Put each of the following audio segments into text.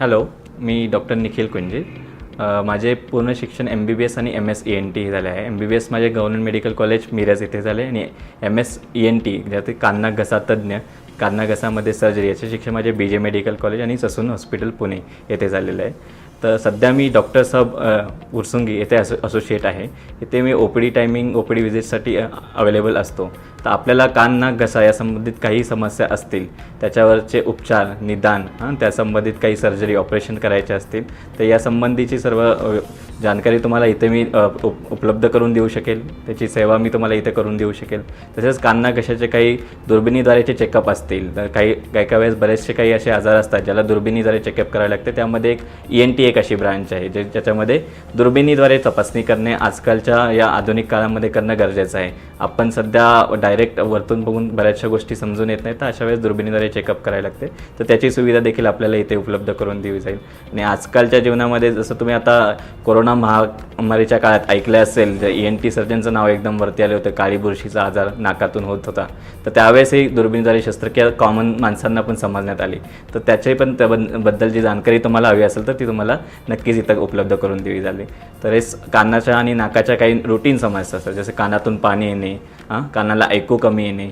Hello मी doctor Nikhil Kunjit माझे पूर्ण शिक्षण एम बी बी एस आणि M S E N T झाले आहे. एम बी बी एस माझे गव्हर्नमेंट मेडिकल कॉलेज मिरज येथे झाले आणि M S E N T ज्यात कान्ना घसा तज्ज्ञ कान्ना घसामध्ये सर्जरी याचे शिक्षण माझे बी जे मेडिकल कॉलेज आणि ससून हॉस्पिटल पुणे येथे झालेलं आहे. तर सध्या मी डॉक्टर साहेब उरसुंगी येथे असो असोसिएट आहे. इथे मी O P D timing O P D विजिटसाठी available असतो. तर आपल्याला कान नाक घसा या संबंधित काही समस्या असतील त्याच्यावरचे उपचार निदान हां त्या संबंधित काही सर्जरी ऑपरेशन करायचे असतील तर या संबंधीची सर्व जानकारी तुम्हाला इथे मी उप उपलब्ध करून देऊ शकेल. त्याची सेवा मी तुम्हाला इथे करून देऊ शकेल. तसेच कान्ना कशाचे काही दुर्बिणीद्वारेचे चेकअप असतील. तर काही काही काही वेळेस बरेचसे काही असे आजार असतात ज्याला दुर्बिणीद्वारे चेकअप करावे लागते. त्यामध्ये एक ई एन टी एक अशी ब्रांच आहे जे ज्याच्यामध्ये दुर्बिणीद्वारे तपासणी करणे आजकालच्या या आधुनिक काळामध्ये करणं गरजेचं आहे. आपण सध्या डायरेक्ट वरतून बघून बऱ्याचशा गोष्टी समजून येत नाहीत तर अशा वेळेस दुर्बिणीद्वारे चेकअप करायला लागते. तर त्याची सुविधा देखील आपल्याला इथे उपलब्ध करून दिली जाईल. आणि आजकालच्या जीवनामध्ये जसं तुम्ही आता कोरोना महामारीच्या काळात ऐकलं असेल जे ई एन टी सर्जनचं नाव एकदम वरती आले होते. काळी बुरशीचा आजार नाकातून होत होता. तर त्यावेळेसही दुर्बिणीद्वारे शस्त्रक्रिया कॉमन माणसांना पण समजण्यात आली. तर त्याच्याही पण त्याबद्दल जी जानकारी तुम्हाला हवी असेल तर ती तुम्हाला नक्कीच इथं उपलब्ध करून दिली झाली तर हे कानाच्या आणि नाकाच्या काही रुटीन समस्या असतात जसे कानातून पाणी येणे हां कानाला ऐकू कमी येणे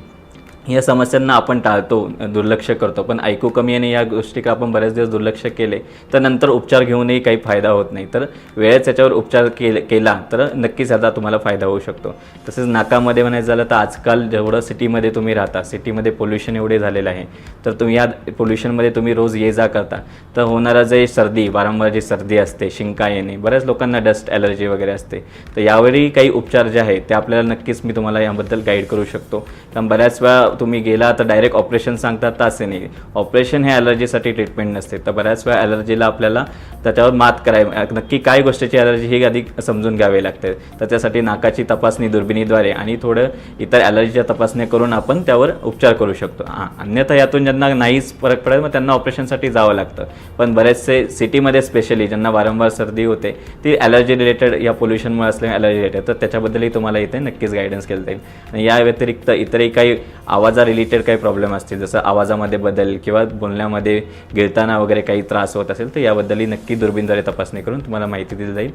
या समस्यांना आपण टाळतो दुर्लक्ष करतो. पण ऐकू कमी येणे या गोष्टी का आपण बरेच दिवस दुर्लक्ष केले तर नंतर उपचार घेऊनही काही फायदा होत नाही. तर वेळेत याच्यावर उपचार केले केला तर नक्कीच याचा तुम्हाला फायदा होऊ शकतो. तसेच नाकामध्ये म्हणायचं झालं तर आजकाल जेवढं सिटीमध्ये तुम्ही राहता सिटीमध्ये पोल्युशन एवढे झालेलं आहे तर तुम्ही या पोल्युशनमध्ये तुम्ही रोज ये जा करता. तर होणारा जे सर्दी वारंवार जी सर्दी असते शिंका येणे बऱ्याच लोकांना डस्ट ॲलर्जी वगैरे असते. तर यावेळी काही उपचार जे आहेत ते आपल्याला नक्कीच मी तुम्हाला याबद्दल गाईड करू शकतो. कारण बऱ्याच वेळा तुम्ही गेला तर डायरेक्ट ऑपरेशन सांगतात तर असे नाही. ऑपरेशन हे ॲलर्जीसाठी ट्रीटमेंट नसते. तर बऱ्याच वेळा ॲलर्जीला आपल्याला त्याच्यावर मात कराय नक्की काय गोष्टीची ॲलर्जी ही अधिक समजून घ्यावी लागते. तर त्यासाठी नाकाची तपासणी दुर्बिणीद्वारे आणि थोडं इतर ॲलर्जीच्या तपासण्या करून आपण त्यावर उपचार करू शकतो. हां अन्यथा यातून ज्यांना नाहीच फरक पडेल मग त्यांना ऑपरेशनसाठी जावं लागतं. पण बरेचसे सिटीमध्ये स्पेशली ज्यांना वारंवार सर्दी होते ती ॲलर्जी रिलेटेड या पोल्युशनमुळे असलेल्या ॲलर्जी रिलेटेड तर त्याच्याबद्दलही तुम्हाला इथे नक्कीच गायडन्स केलं जाईल. आणि या व्यतिरिक्त इतरही काही आवाज आवाजा रिलेटेड काही प्रॉब्लेम असतील जसं आवाजामध्ये बदल किंवा बोलण्यामध्ये गिळताना वगैरे काही त्रास होत असेल तर याबद्दलही नक्की दुर्बिणद्वारे तपासणी करून तुम्हाला माहिती दिली जाईल.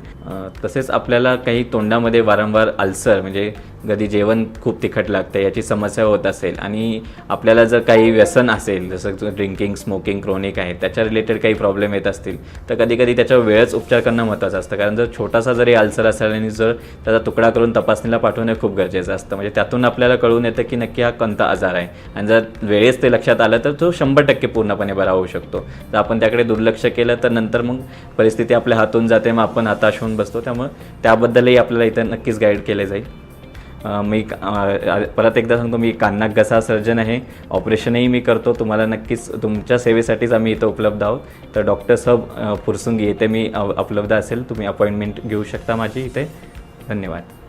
तसेच आपल्याला काही तोंडामध्ये वारंवार अल्सर म्हणजे कधी जेवण खूप तिखट लागतं याची समस्या होत असेल. आणि आपल्याला जर काही व्यसन असेल जसं ड्रिंकिंग स्मोकिंग क्रोनिक आहे त्याच्या रिलेटेड काही प्रॉब्लेम येत असतील तर कधी कधी त्याच्यावर वेळच उपचार करणं महत्त्वाचं असतं. कारण जर छोटासा जरी अल्सर असेल आणि जर त्याचा तुकडा करून तपासणीला पाठवणे खूप गरजेचं असतं. म्हणजे त्यातून आपल्याला कळून येतं की नक्की हा कोणता आजार आहे. आणि जर वेळेस ते लक्षात आलं तर तो शंभर टक्के पूर्णपणे बरा होऊ शकतो. जर आपण त्याकडे दुर्लक्ष केलं तर नंतर मग परिस्थिती आपल्या हातून जाते मग आपण हाताश होऊन बसतो. त्यामुळे त्याबद्दलही आपल्याला इथं नक्कीच गाईड केले जाईल. मी परत एकदा सांगतो मी कान्नाक घसा सर्जन आहे. ऑपरेशनही मी करतो. तुम्हाला नक्कीच तुमच्या सेवेसाठीच आम्ही इथं उपलब्ध आहोत. तर डॉक्टर सब अं, फुरसुंगी येथे मी उपलब्ध असेल. तुम्ही अपॉइंटमेंट घेऊ शकता माझी इथे. धन्यवाद.